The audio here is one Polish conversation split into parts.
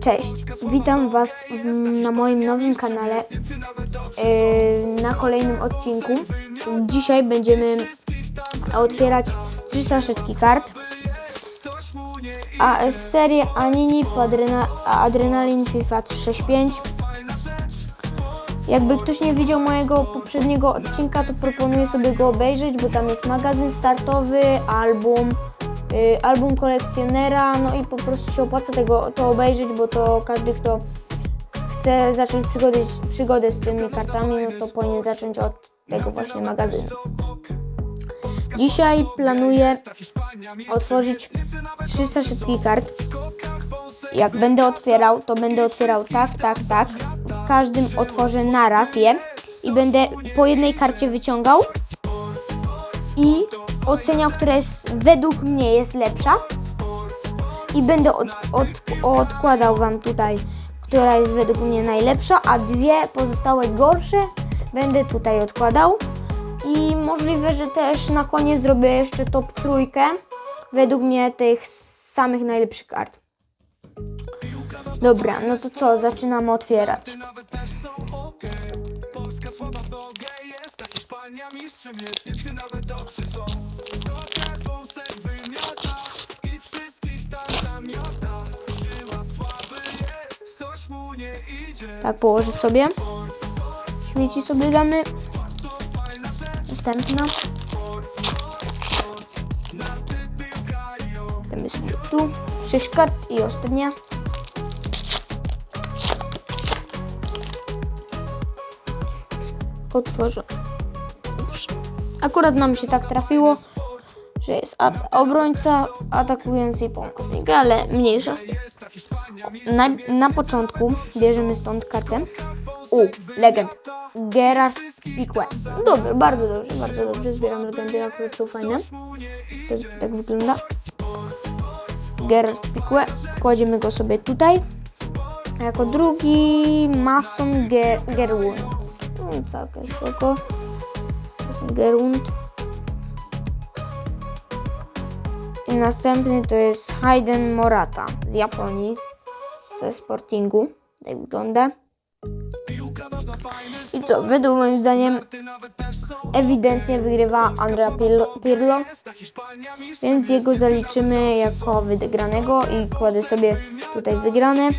Cześć, witam Was w, na moim nowym kanale yy, na kolejnym odcinku. Dzisiaj będziemy otwierać 300 setki kart. A z serii Anini adrena, Adrenalin FIFA 365. Jakby ktoś nie widział mojego poprzedniego odcinka, to proponuję sobie go obejrzeć, bo tam jest magazyn startowy, album, album kolekcjonera, no i po prostu się opłaca tego to obejrzeć, bo to każdy, kto chce zacząć przygodę, przygodę z tymi kartami, no to powinien zacząć od tego właśnie magazynu. Dzisiaj planuję otworzyć 300 szybki kart. Jak będę otwierał, to będę otwierał tak, tak, tak. W każdym otworzę naraz je i będę po jednej karcie wyciągał i oceniał, która jest według mnie jest lepsza. I będę od, od, odkładał Wam tutaj, która jest według mnie najlepsza, a dwie pozostałe gorsze będę tutaj odkładał. I możliwe, że też na koniec zrobię jeszcze top trójkę według mnie tych samych najlepszych kart. Dobra, no to co, zaczynamy otwierać. Tak położę sobie. Śmieci sobie damy. Następna. Damy sobie tu. 6 kart i ostatnia. Otworzę. Akurat nam się tak trafiło, że jest obrońca atakujący pomocnik, ale mniejsza z. Na, na początku bierzemy stąd kartę. U, legend. Gerard Pique. Dobry, bardzo dobrze, bardzo dobrze. Zbieram legendy, akurat są fajne. Tak, tak wygląda. Gerard Pique. Kładziemy go sobie tutaj. A jako drugi Mason Ger Gerwund. No, całkiem spoko. Mason Gerwund. Następny to jest Hayden Morata z Japonii, ze Sportingu. Tak wygląda. I co, według moim zdaniem ewidentnie wygrywa Andrea Pirlo, więc jego zaliczymy jako wygranego i kładę sobie tutaj wygrany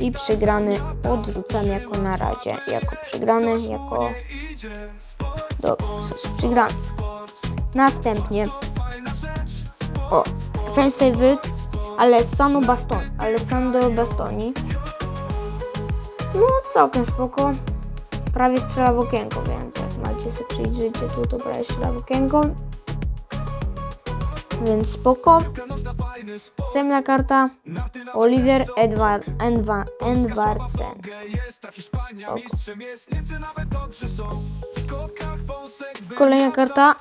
i przegrany odrzucam jako na razie, jako przegrany, jako do przegrany. Następnie o, fans favorite Alessandro Bastoni, Alessandro Bastoni. No, całkiem spoko. Prawie strzela w okienko, więc jak macie sobie przyjrzycie tu, to prawie strzela w okienko. Więc spoko. Następna karta Oliver Edward, Enva, Envarsen. Kolejna karta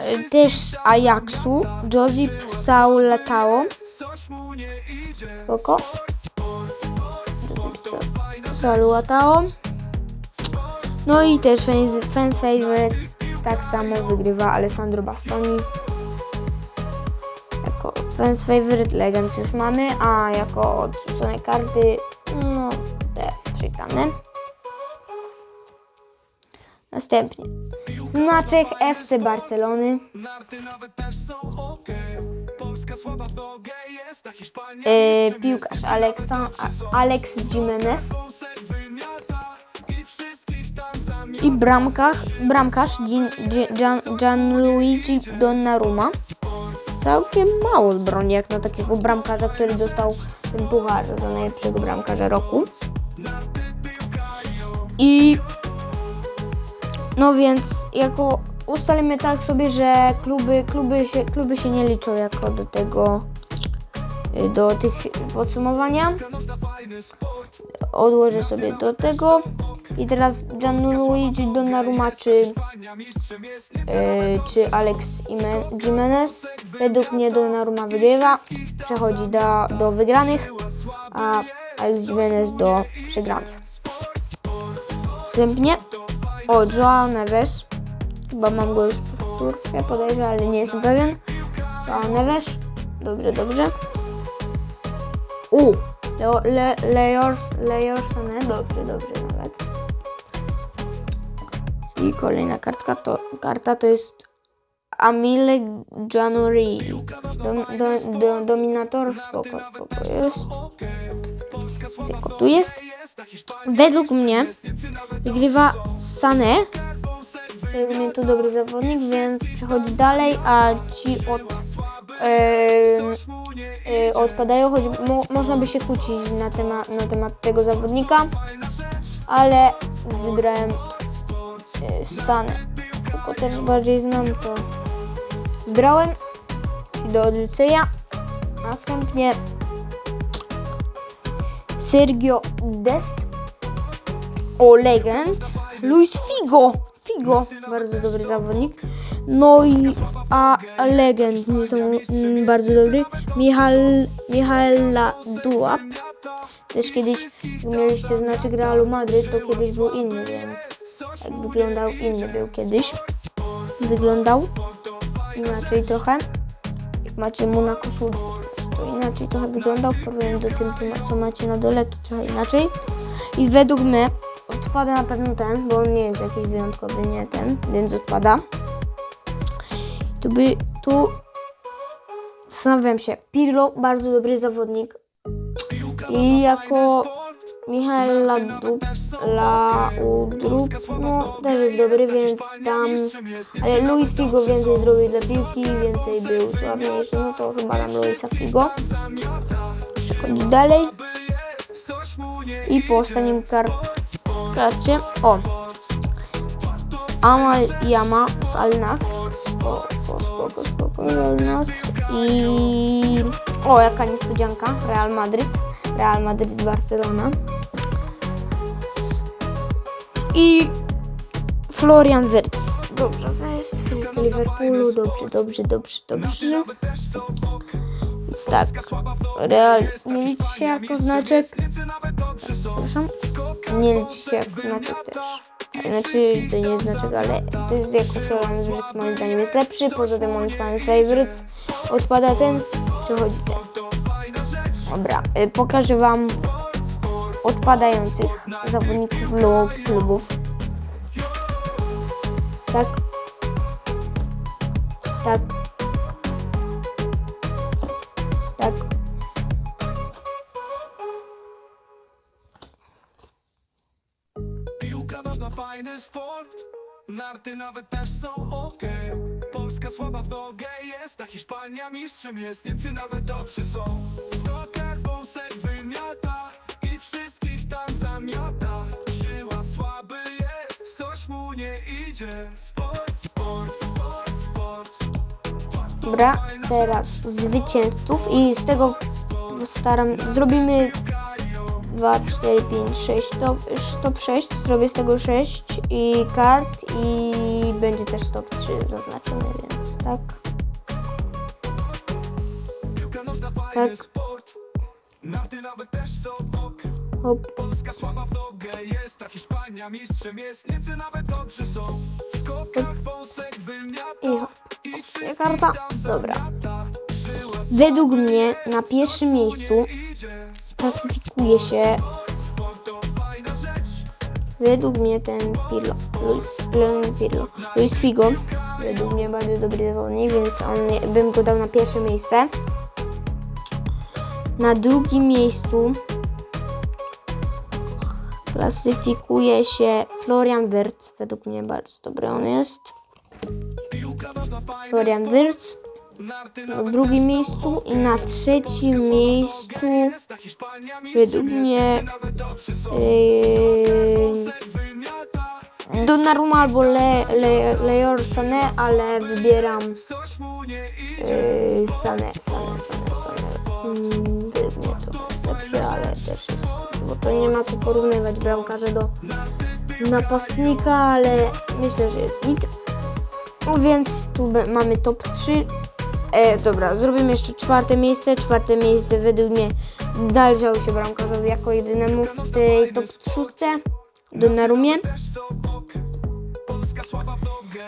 e, też z Ajaxu Josip Saulatao. Spoko. Saulatao. No i też fans, fans favorites tak samo wygrywa Alessandro Bastoni. Jako fans favorite Legends już mamy, a jako odrzucone karty no te przegrane. Następnie znaczek FC Barcelony. Yy, piłkarz Alexa, A- Alex Jimenez. I bramkarz, bramkarz Gian, Gianluigi Donnarumma. Całkiem mało broni jak na takiego bramkarza, który dostał ten puchar za najlepszego bramkarza roku. I no więc jako ustalimy tak sobie, że kluby, kluby, się, kluby się nie liczą jako do tego, y, do tych podsumowania. Odłożę sobie do tego. I teraz Gianluigi Donnarumma czy, y, czy Alex Ime- Jimenez. Według mnie Donnarumma wygrywa, przechodzi do, do wygranych, a Alex Jimenez do przegranych. Następnie o, Joao Neves. Chyba mam go już w powtórce, podejrzę, ale nie jestem pewien. Joao Neves. Dobrze, dobrze. U, Leo, le, Leors, Leorsone, dobrze, dobrze nawet. I kolejna kartka to, karta to jest Amile January. Dom, do, do, dominator, spoko, spoko jest. Tylko tu jest. Według mnie wygrywa Sané. Według mnie to dobry zawodnik, więc przechodzi dalej, a ci od e, odpadają, choć mo, można by się kłócić na temat, na temat tego zawodnika, ale wybrałem e, Sanę. Tylko też bardziej znam to. Wybrałem, do odrzucenia. Następnie Sergio Dest. O, legend. Luis Figo. Figo, bardzo dobry zawodnik. No i a legend, niesamowity, bardzo dobry. Michal, Michaela Duap. Też kiedyś, mieliście znaczek Realu Madryt, to kiedyś był inny, więc jak wyglądał inny był kiedyś. Wyglądał inaczej trochę. Jak macie mu na koszulce, to inaczej trochę wyglądał. W porównaniu do tym, co macie na dole, to trochę inaczej. I według mnie odpada na pewno ten, bo on nie jest jakiś wyjątkowy, nie ten, więc odpada. Tu by, tu zastanawiam się, Pirlo, bardzo dobry zawodnik. I jako Michał Ladup, Laudrup, no też jest dobry, więc dam, ale Luis Figo więcej zrobił dla piłki, więcej był sławniejszy, no to chyba dam Luisa Figo. Przechodzi dalej. I po ostatnim kar karcie, o, Amal Yama z Alnas. Spoko, spoko, spoko, Alnas. I o, jaka niespodzianka, Real Madryt. Real Madryt, Barcelona. I Florian Wirtz. Dobrze, Wirtz, z Liverpoolu, dobrze, dobrze, dobrze, dobrze. Więc tak, Real nie liczy się jako znaczek. Przepraszam. Nie liczy się jako znaczek też. Znaczy, to nie jest znaczek, ale to jest jako Florian Wirtz moim zdaniem jest lepszy. Poza tym on jest fan favorite. Odpada ten, przechodzi ten. Dobra, y, pokażę wam odpadających zawodników lub klubów. Tak. Tak. Tak. Piłka nożna, fajny sport Narty nawet też są ok Polska słaba w nogę jest A Hiszpania mistrzem jest Niemcy nawet dobrzy są W skokach wąsek wymiata wszystkich tam zamiata. Siła słaby jest Coś mu nie idzie. Sport, sport, sport, sport. Dobra, teraz zwycięzców i z tego staram, zrobimy 2, 4, 5, 6, top, top 6, zrobię z tego 6 i kart i będzie też top 3 zaznaczony, więc tak. Tak. Narty nawet też są ok Hop. Polska słaba w nogę jest, Hiszpania mistrzem jest Niemcy nawet dobrzy są W skokach wąsek wymiata I hop. Ostatnia karta. Dobra. Według mnie na pierwszym miejscu klasyfikuje się według mnie ten Pirlo, Luis, Leon Pirlo, Luis Figo. Według mnie bardzo dobry zawodnik, więc on, bym go dał na pierwsze miejsce. Na drugim miejscu klasyfikuje się Florian Wirtz. Według mnie bardzo dobry on jest. Florian Wirtz nawet drugim miejscu i na trzecim miejscu według mnie yy, Donnarumma albo Le, Le, Leor Sané, ale wybieram yy, Sané, Sané, Sané, Sané. Mm, według mnie to jest lepszy, ale też jest, bo to nie ma co porównywać bramkarza do napastnika, ale myślę, że jest git. No więc tu mamy top 3. E, dobra, zrobimy jeszcze czwarte miejsce. Czwarte miejsce według mnie należało się bramkarzowi jako jedynemu w tej top szóstce. Donnarumie. też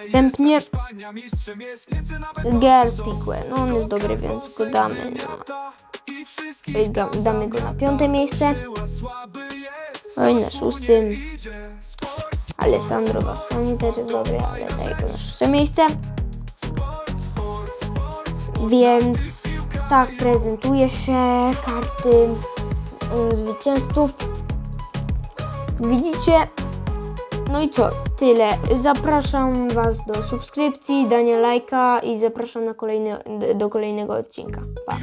Wstępnie Gerard Pique. No on jest dobry, więc go damy na I i Damy go na piąte miejsce. jest Oj, na szóstym. Alessandro Bastoni też jest dobry, ale daję go na szóste miejsce. Więc tak prezentuje się karty mm, zwycięzców. Widzicie? No i co? Tyle. Zapraszam Was do subskrypcji, dania lajka i zapraszam na kolejny, do kolejnego odcinka. Pa!